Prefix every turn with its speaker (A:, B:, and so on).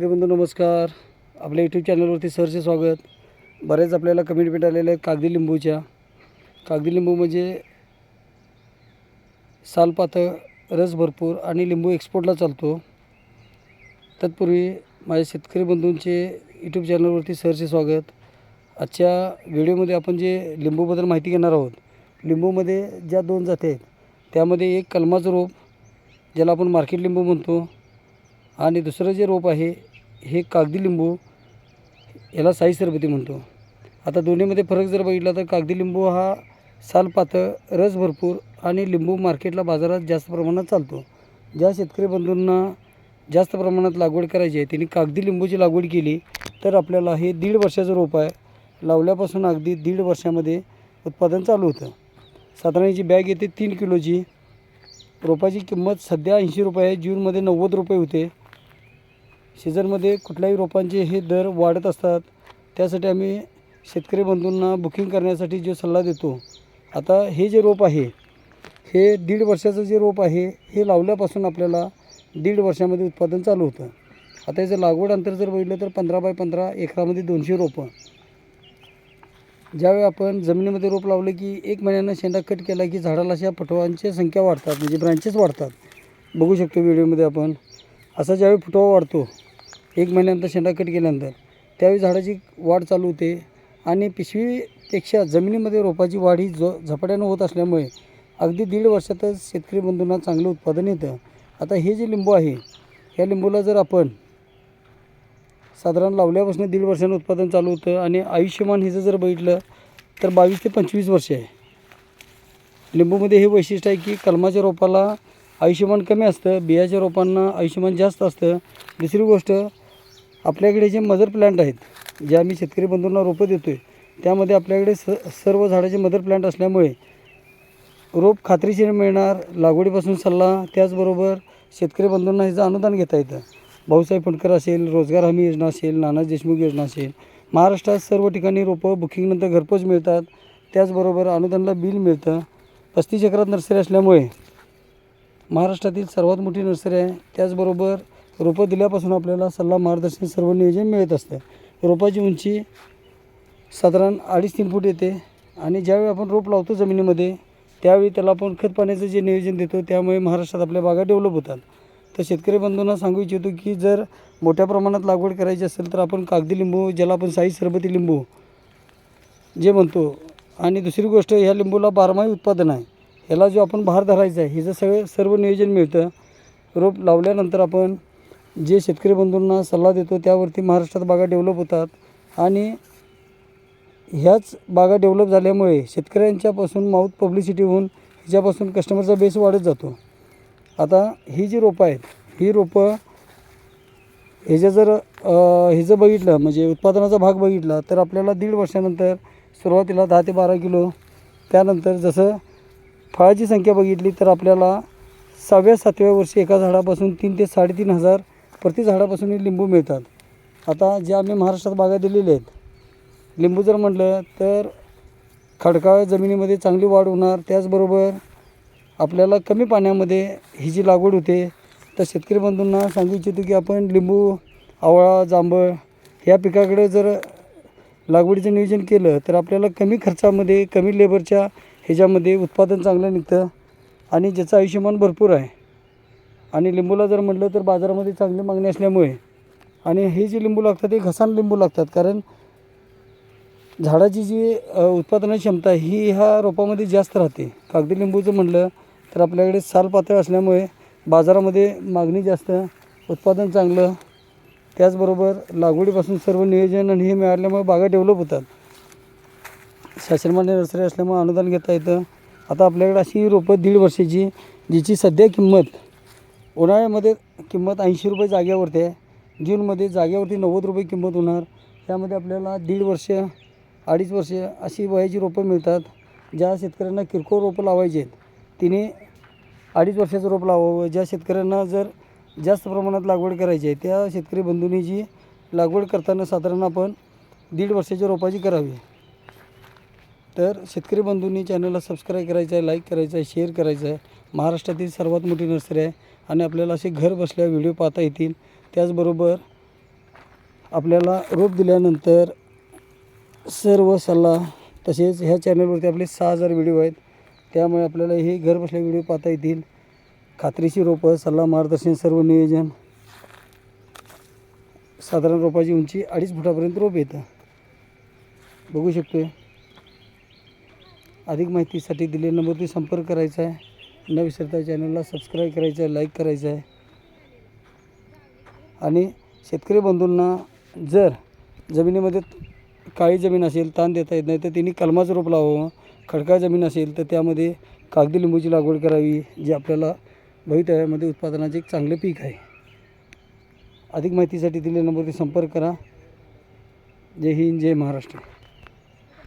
A: शेतकरी बंधू नमस्कार. आपल्या यूट्यूब चॅनलवरती सरचे स्वागत. बरेच आपल्याला कमेंट आलेल्या आहेत कागदी लिंबूच्या. कागदी लिंबू म्हणजे सालपातळ रस भरपूर आणि लिंबू एक्सपोर्टला चालतो. तत्पूर्वी माझ्या शेतकरी बंधूंचे यूट्यूब चॅनलवरती सरचे स्वागत. आजच्या व्हिडिओमध्ये आपण जे लिंबूबद्दल माहिती घेणार आहोत लिंबूमध्ये ज्या दोन जाती आहेत त्यामध्ये एक कलमाचं रोप ज्याला आपण मार्केट लिंबू म्हणतो आणि दुसरं जे रोप आहे हे कागदी लिंबू याला साई सरबती म्हणतो. आता दोन्हीमध्ये फरक जर बघितला तर कागदी लिंबू हा साल पातळ रस भरपूर आणि लिंबू मार्केटला बाजारात जास्त प्रमाणात चालतो. ज्या शेतकरी बंधूंना जास्त प्रमाणात लागवड करायची आहे त्यांनी कागदी लिंबूची लागवड केली तर आपल्याला हे दीड वर्षाचं रोप आहे. लावल्यापासून अगदी दीड वर्षामध्ये उत्पादन चालू होतं. साधारण याची बॅग येते तीन किलोची. रोपाची किंमत सध्या ऐंशी रुपये आहे. जूनमध्ये नव्वद रुपये होते. सीझनमध्ये कुठल्याही रोपांचे हे दर वाढत असतात त्यासाठी आम्ही शेतकरी बंधूंना बुकिंग करण्यासाठी जो सल्ला देतो आता हे जे रोप आहे हे दीड वर्षाचं जे रोप आहे हे लावल्यापासून आपल्याला दीड वर्षामध्ये उत्पादन चालू होतं. आता याचं लागवड अंतर जर बघितलं तर पंधरा बाय पंधरा एकरामध्ये दोनशे रोपं. ज्यावेळी आपण जमिनीमध्ये रोप लावलं की एक महिन्यानं शेंडा कट केला की झाडाला अशा पटवांची संख्या वाढतात म्हणजे ब्रांचेस वाढतात. बघू शकतो व्हिडिओमध्ये आपण. असा ज्यावेळी फुटवा वाढतो एक महिन्यानंतर शेंडा कट केल्यानंतर त्यावेळी झाडाची वाढ चालू होते आणि पिशवीपेक्षा जमिनीमध्ये रोपाची वाढ ही जो झपाट्यानं होत असल्यामुळे अगदी दीड वर्षातच शेतकरी बंधूंना चांगलं उत्पादन येतं. आता हे जे लिंबू आहे या लिंबूला जर आपण साधारण लावल्यापासून दीड वर्षानं उत्पादन चालू होतं आणि आयुष्यमान हिचं जर बघितलं तर बावीस ते पंचवीस वर्ष आहे. लिंबूमध्ये हे वैशिष्ट्य आहे की कलमाच्या रोपाला आयुष्यमान कमी असतं बियाच्या रोपांना आयुष्यमान जास्त असतं. दुसरी गोष्ट आपल्याकडे जे मदर प्लॅन्ट आहेत जे आम्ही शेतकरी बंधूंना रोपं देतो आहे त्यामध्ये आपल्याकडे स सर्व झाडाचे मदर प्लॅन्ट असल्यामुळे रोप खात्रीशीर मिळणार लागवडीपासून सल्ला त्याचबरोबर शेतकरी बंधूंना ह्याचं अनुदान घेता येतं. भाऊसाहेब फटकर असेल रोजगार हमी योजना असेल नाना देशमुख योजना असेल महाराष्ट्रात सर्व ठिकाणी रोपं बुकिंगनंतर घरपोच मिळतात त्याचबरोबर अनुदानला बिल मिळतं. पस्तीस एकरात नर्सरी असल्यामुळे महाराष्ट्रातील सर्वात मोठी नर्सरी आहे. त्याचबरोबर रोपं दिल्यापासून आपल्याला सल्ला मार्गदर्शन सर्व नियोजन मिळत असतं. रोपाची उंची साधारण अडीच तीन फूट येते आणि ज्यावेळी आपण रोप लावतो जमिनीमध्ये त्यावेळी त्याला आपण खत पाण्याचं जे नियोजन देतो त्यामुळे महाराष्ट्रात आपल्या बागा डेव्हलप होतात. तर शेतकरी बंधूंना सांगू इच्छितो की जर मोठ्या प्रमाणात लागवड करायची असेल तर आपण कागदी लिंबू ज्याला आपण साई सरबती लिंबू जे म्हणतो. आणि दुसरी गोष्ट ह्या लिंबूला बारमाही उत्पादन आहे. ह्याला जो आपण भार धरायचा आहे हिचं सगळं सर्व नियोजन मिळतं रोप लावल्यानंतर आपण जे शेतकरी बंधूंना सल्ला देतो त्यावरती महाराष्ट्रात बागा डेव्हलप होतात. आणि ह्याच बागा डेव्हलप झाल्यामुळे शेतकऱ्यांच्यापासून माऊथ पब्लिसिटी होऊन ह्याच्यापासून कस्टमरचा बेस वाढत जातो. आता ही जी रोपं आहेत ही रोपं ह्याच्या जर ह्याचं बघितलं म्हणजे उत्पादनाचा भाग बघितला तर आपल्याला दीड वर्षानंतर सुरुवातीला दहा ते बारा किलो त्यानंतर जसं फळाची संख्या बघितली तर आपल्याला सहाव्या सातव्या वर्षी एका झाडापासून तीन ते साडेतीन हजार प्रति झाडापासून लिंबू मिळतात. आता ज्या आम्ही महाराष्ट्रात बागा दिलेले आहेत लिंबू जर म्हटलं तर खडकाळ जमिनीमध्ये चांगली वाढ होणार. त्याचबरोबर आपल्याला कमी पाण्यामध्ये ही जी लागवड होते तर शेतकरी बंधूंना सांगू इच्छितो की आपण लिंबू आवळा जांभळ ह्या पिकाकडे जर लागवडीचं नियोजन केलं तर आपल्याला कमी खर्चामध्ये कमी लेबरच्या ह्याच्यामध्ये उत्पादन चांगलं निघतं आणि ज्याचं आयुष्यमान भरपूर आहे. आणि लिंबूला जर म्हटलं तर बाजारामध्ये चांगली मागणी असल्यामुळे. आणि हे जे लिंबू लागतात ते घसाण लिंबू लागतात कारण झाडाची जी उत्पादन क्षमता ही ह्या रोपामध्ये जास्त राहते. कागदी लिंबूचं म्हटलं तर आपल्याकडे साल पातळ असल्यामुळे बाजारामध्ये मागणी जास्त उत्पादन चांगलं. त्याचबरोबर लागवडीपासून सर्व नियोजन आणि हे मिळाल्यामुळे बागा डेव्हलप होतात. शासनमान्य नर्सरी असल्यामुळे अनुदान घेता येतं. आता आपल्याकडे अशी रोपं दीड वर्षाची जिची सध्या किंमत उन्हाळ्यामध्ये किंमत ऐंशी रुपये जाग्यावरती आहे. जूनमध्ये जागेवरती नव्वद रुपये किंमत होणार. त्यामध्ये आपल्याला दीड वर्ष अडीच वर्ष अशी वयाची रोपं मिळतात. ज्या शेतकऱ्यांना किरकोळ रोपं लावायची आहेत तिने अडीच वर्षाचं रोप लावावं. ज्या शेतकऱ्यांना जर जास्त प्रमाणात लागवड करायची आहे त्या शेतकरी बंधूंनी जी लागवड करताना साधारण आपण दीड वर्षाच्या रोपाची करावी. तर शेतकरी बंधूंनी चॅनलला सबस्क्राईब करायचं आहे लाईक करायचं आहे शेअर करायचं आहे. महाराष्ट्रातील सर्वात मोठी नर्सरी आहे आणि आपल्याला असे घर बसल्या व्हिडिओ पाहता येतील. त्याचबरोबर आपल्याला रोप दिल्यानंतर सर्व सल्ला तसेच ह्या चॅनलवरती आपले सहा हजार व्हिडिओ आहेत. त्यामुळे आपल्याला हे घरबसल्या व्हिडिओ पाहता येतील. खात्रीशी रोपं सल्ला मार्गदर्शन सर्व नियोजन. साधारण रोपाची उंची अडीच फुटापर्यंत रोप येतं. बघू शकतो अधिक माहितीसाठी दिलेल्या नंबरवरती संपर्क करायचा आहे. न विसरता चॅनलला सबस्क्राईब करायचं आहे लाईक करायचं आहे. आणि शेतकरी बंधूंना जर जमिनीमध्ये काळी जमीन असेल ताण देता येत नाही तर त्यांनी कलमाचं रोप लावावं. खडकाळ जमीन असेल तर त्यामध्ये कागदी लिंबूची लागवड करावी जे आपल्याला भवितव्यामध्ये उत्पादनाचे एक चांगले पीक आहे. अधिक माहितीसाठी दिलेल्या नंबरवरती संपर्क करा. जय हिंद जय महाराष्ट्र.